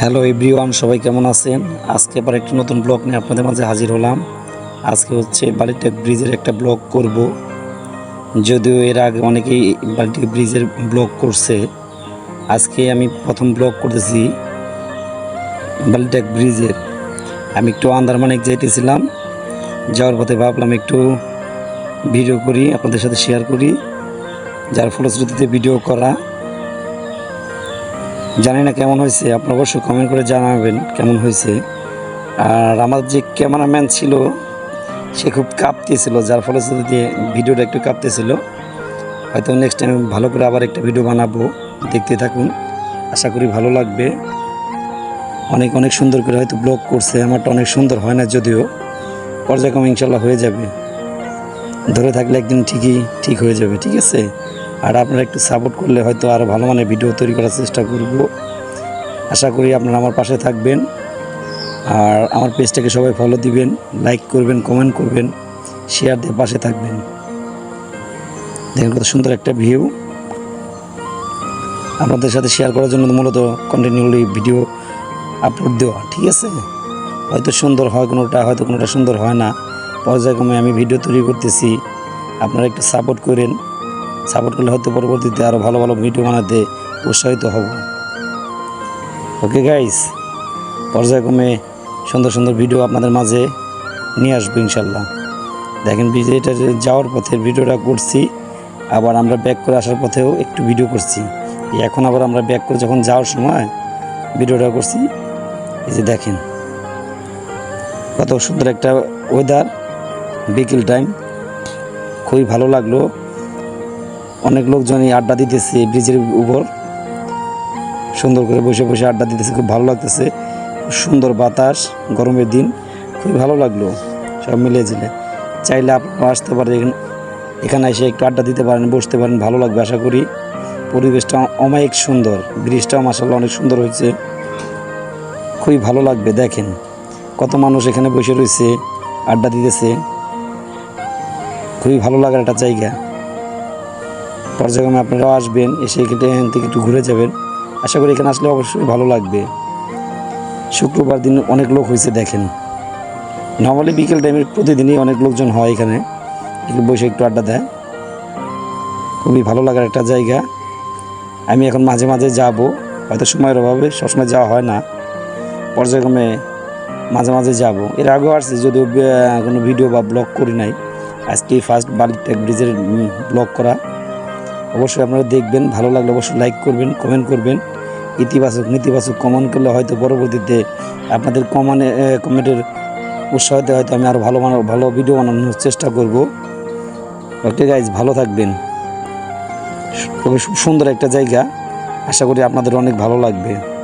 Hello everyone, সবাই কেমন আছেন? আজকে আবার একটা নতুন ব্লগ নিয়ে আপনাদের মাঝে হাজির হলাম। আজকে হচ্ছে বালিটেক ব্রিজের একটা ব্লগ করব। যদিও এর আগে অনেকেই বালিটেক ব্রিজের ব্লগ করছে। আজকে আমি প্রথম ব্লগ করতেছি বালিটেক ব্রিজের। আমি একটু আন্দারমানিক যাইতেছিলাম। যাওয়ার পথে ভাবলাম একটু ভিডিও করি, আপনাদের সাথে শেয়ার করি। যার ফলশ্রুতিতে ভিডিও করা। জানি না কেমন হয়েছে, আপনারা অবশ্যই কমেন্ট করে জানাবেন কেমন হয়েছে। আর আমার যে ক্যামেরাম্যান ছিল, সে খুব কাঁপতেছিল, যার ফলে যে ভিডিওটা একটু কাঁপতেছিল। হয়তো নেক্সট টাইম ভালো করে আবার একটা ভিডিও বানাবো, দেখতে থাকুন। আশা করি ভালো লাগবে। অনেক অনেক সুন্দর করে হয়তো ব্লগ করছে, আমারটা অনেক সুন্দর হয় না যদিও। পর্যায়ক্রমে ইনশাল্লাহ হয়ে যাবে। ধরে থাকলে একদিন ঠিকই ঠিক হয়ে যাবে, ঠিক আছে? আর আপনারা একটু সাপোর্ট করলে হয়তো আরও ভালো মানের ভিডিও তৈরি করার চেষ্টা করব। আশা করি আপনারা আমার পাশে থাকবেন। আর আমার পেজটাকে সবাই ফলো দিবেন লাইক করবেন কমেন্ট করবেন শেয়ার দিয়ে পাশে থাকবেন। দেখেন কত সুন্দর একটা ভিউ আপনাদের সাথে শেয়ার করার জন্য মূলত কন্টিনিউলি ভিডিও আপলোড দেওয়া, ঠিক আছে? হয়তো সুন্দর হয় কোনোটা, হয়তো কোনোটা সুন্দর হয় না। পর্যায়ক্রমে আমি ভিডিও তৈরি করতেছি। আপনারা একটু সাপোর্ট করেন। সাপোর্ট করলে হয়তো পরবর্তীতে আরও ভালো ভালো ভিডিও বানাতে উৎসাহিত হব। ওকে গাইস পর্যায়ক্রমে সুন্দর সুন্দর ভিডিও আপনাদের মাঝে নিয়ে আসব ইনশাল্লাহ। দেখেন এটা যাওয়ার পথে ভিডিওটা করছি, আবার আমরা ব্যাক করে আসার পথেও একটু ভিডিও করছি। এখন আবার আমরা ব্যাক করে যখন যাওয়ার সময় ভিডিওটা করছি, এই যে দেখেন, কত সুন্দর একটা ওয়েদার বিকেল টাইম খুবই ভালো লাগল। অনেক লোকজনই আড্ডা দিতেছে ব্রিজের উপর। সুন্দর করে বসে বসে আড্ডা দিতেছে, খুব ভালো লাগতেছে। সুন্দর বাতাস, গরমের দিন, খুবই ভালো লাগল সব মিলিয়ে ঝিলে চাইলে আপনারা আসতে পারেন, এখানে এসে একটু আড্ডা দিতে পারেন, বসতে পারেন, ভালো লাগবে আশা করি। পরিবেশটা অমায়িক সুন্দর ব্রিজটাও মাসাল্লাহ অনেক সুন্দর হয়েছে। খুবই ভালো লাগবে, দেখেন। কত মানুষ এখানে বসে রয়েছে, আড্ডা দিতেছে। খুবই ভালো লাগার একটা জায়গা। পর্যায়ক্রমে আপনারাও আসবেন, এসে এখানে এখান থেকে একটু ঘুরে যাবেন। আশা করি এখানে আসলে অবশ্যই ভালো লাগবে। শুক্রবার দিন অনেক লোক হয়েছে, দেখেন। নর্মালি বিকেল টাইমে প্রতিদিনই অনেক লোকজন হয় এখানে। একটু বসে একটু আড্ডা দেয়। খুবই ভালো লাগার একটা জায়গা। আমি এখন মাঝে মাঝে যাব। হয়তো সময়ের অভাবে সবসময় যাওয়া হয় না। পর্যায়ক্রমে মাঝে মাঝে যাব। এর আগেও আসছি, যদিও কোনো ভিডিও বা ব্লগ করি নাই। আজকে ফার্স্ট বালিটেক ব্রিজের ব্লগ করা। অবশ্যই আপনারা দেখবেন, ভালো লাগলে অবশ্যই লাইক করবেন কমেন্ট করবেন। ইতিবাচক, নেতিবাচক কমেন্ট করলে হয়তো পরবর্তীতে আপনাদের কমানে কমেন্টের উৎসাহতে হয়তো আমি আরও ভালো ভালো ভিডিও বানানোর চেষ্টা করব। ওকে গাইজ ভালো থাকবেন। খুবই সুন্দর একটা জায়গা। আশা করি আপনাদের অনেক ভালো লাগবে।